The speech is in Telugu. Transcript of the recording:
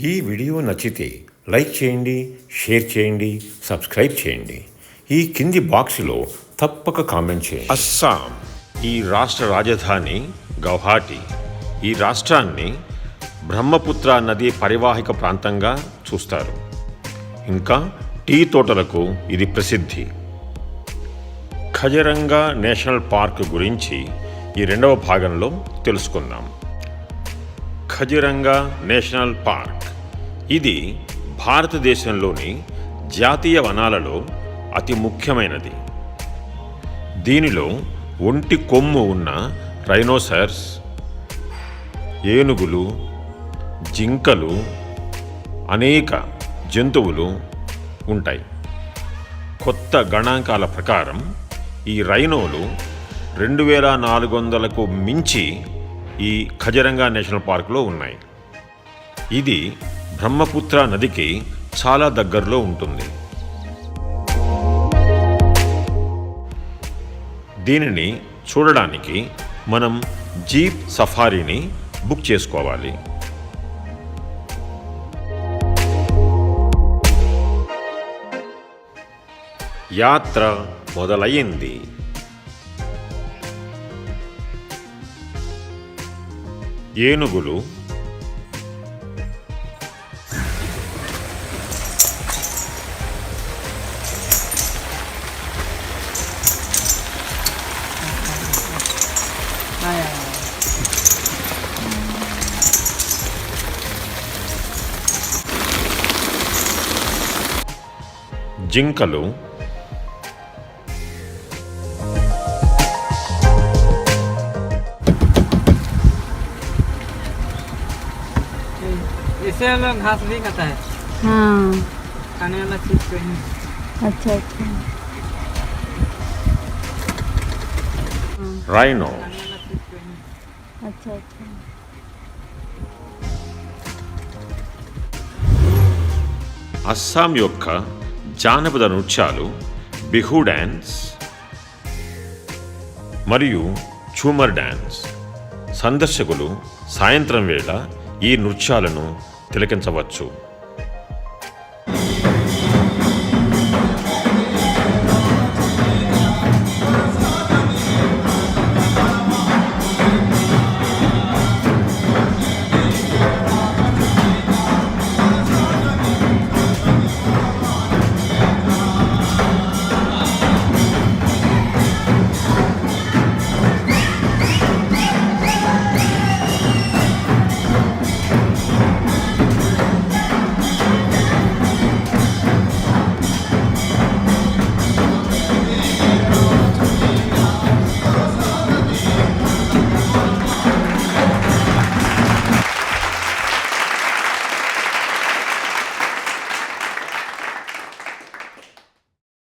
ఈ వీడియో నచ్చితే లైక్ చేయండి షేర్ చేయండి సబ్స్క్రైబ్ చేయండి. ఈ కింది బాక్స్లో తప్పక కామెంట్ చేయండి. అస్సాం ఈ రాష్ట్ర రాజధాని గౌహాటి. ఈ రాష్ట్రాన్ని బ్రహ్మపుత్ర నది పరివాహిక ప్రాంతంగా చూస్తారు. ఇంకా టీ తోటలకు ఇది ప్రసిద్ధి. ఖజరంగా నేషనల్ పార్క్ గురించి ఈ రెండవ భాగంలో తెలుసుకుందాం. Kaziranga national park. ఇది భారతదేశంలోని జాతీయ వనాలలో అతి ముఖ్యమైనది. దీనిలో ఒంటి కొమ్ము ఉన్న రైనోసర్స్ ఏనుగులు జింకలు అనేక జంతువులు ఉంటాయి. కొత్త గణాంకాల ప్రకారం ఈ రైనోలు రెండు వేల నాలుగు వందలకు మించి ఈ ఖజరంగా నేషనల్ పార్కులో ఉన్నాయి. ఇది బ్రహ్మపుత్ర నదికి చాలా దగ్గరలో ఉంటుంది. దీనిని చూడడానికి మనం జీప్ సఫారీని బుక్ చేసుకోవాలి. యాత్ర మొదలయ్యింది. ఏనుగులు జింకలు इसे हम लोग घास भी खाता है हाँ खाने वाला चीज कोई नहीं अच्छा अच्छा రైనో अच्छा अच्छा అస్సాం యొక్క జానపద నృత్యాలు బిహు డ్యాన్స్ మరియు ఝూమర్ డ్యాన్స్ సందర్శకులు సాయంత్రం వేళ ఈ నృత్యాలను తిలకించవచ్చు